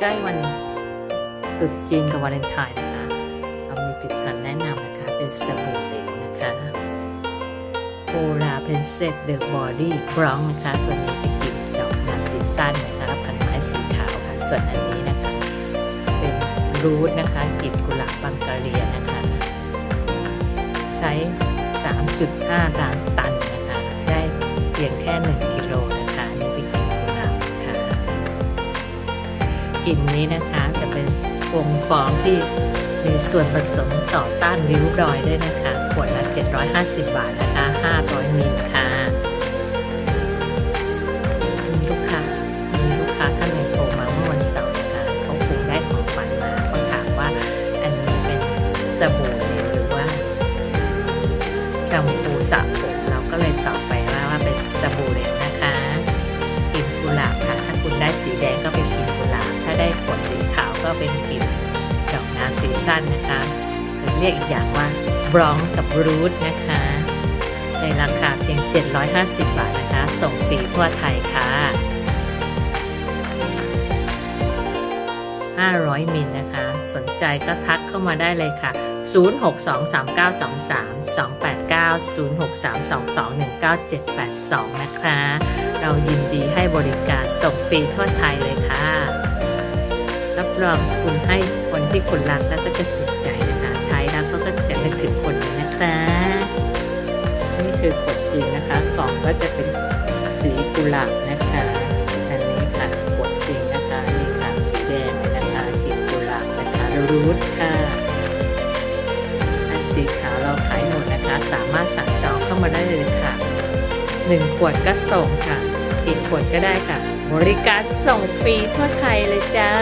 ใกล้วันตรุษจีนกับวาเลนไทน์นะคะ เรามีผลิตภัณฑ์แนะนำนะคะ เป็นสบู่เหลวนะคะโอราเพนเซตเดอะบอดี้บรองนะคะ ตัวนี้เป็นกลิ่นดอกนาซีซันนะคะพันไม้สีขาวค่ะ ส่วนอันนี้นะคะ เป็นรูทนะคะกลิ่นกุหลาบบังกะเรียนะคะ ใช้ 3.5ล้านตันนะคะ ได้เพียงแค่1 กลิ่นนี้นะคะ จะเป็นวงฟองที่มีส่วนผสมต่อต้านริ้วรอยด้วยนะคะ ขวดละ 750 บาทนะคะ 500มิลค่ะมีลูกค้ามีลูกค้าท่านหนึ่งโทรมาเมื่อวันเสาร์นะคะเขาคงได้ของขวัญมาเขาถามว่าอันนี้เป็นสบู่หรือว่าแชมพูสระผมเราก็เลยตอบไปว่าว่าเป็นสบู่เลวนะ ก็เป็นกลิ่นดอกนาซีซั่นนะคะหรือเรียกอีกอย่างว่าบรองกับรูทนะคะ ในราคาเพียง 750 บาทนะคะ ส่งฟรีทั่วไทยค่ะ 500 มิลนะคะ สนใจก็ทักเข้ามาได้เลยค่ะ 0623923289 0632219782 นะคะ เรายินดีให้บริการส่งฟรีทั่วไทยเลย รับรองคุณให้คนที่คุณรักแล้วก็จะติดใจนะคะ ใช้แล้วก็จะนึกถึงคนนะคะ นี่คือขวดจริงนะคะกล่องก็จะเป็นสีกุหลาบนะคะอันนี้ค่ะขวดจริงนะคะนี่ค่ะสีแดงนะคะกลิ่นกุหลาบนะคะรูทค่ะอันสีขาวเราขายหมดนะคะ สามารถสั่งจองเข้ามาได้เลยค่ะหนึ่งขวดก็ส่งค่ะ อีกขวดก็ได้ค่ะ บริการส่งฟรีทั่วไทยเลยจ้า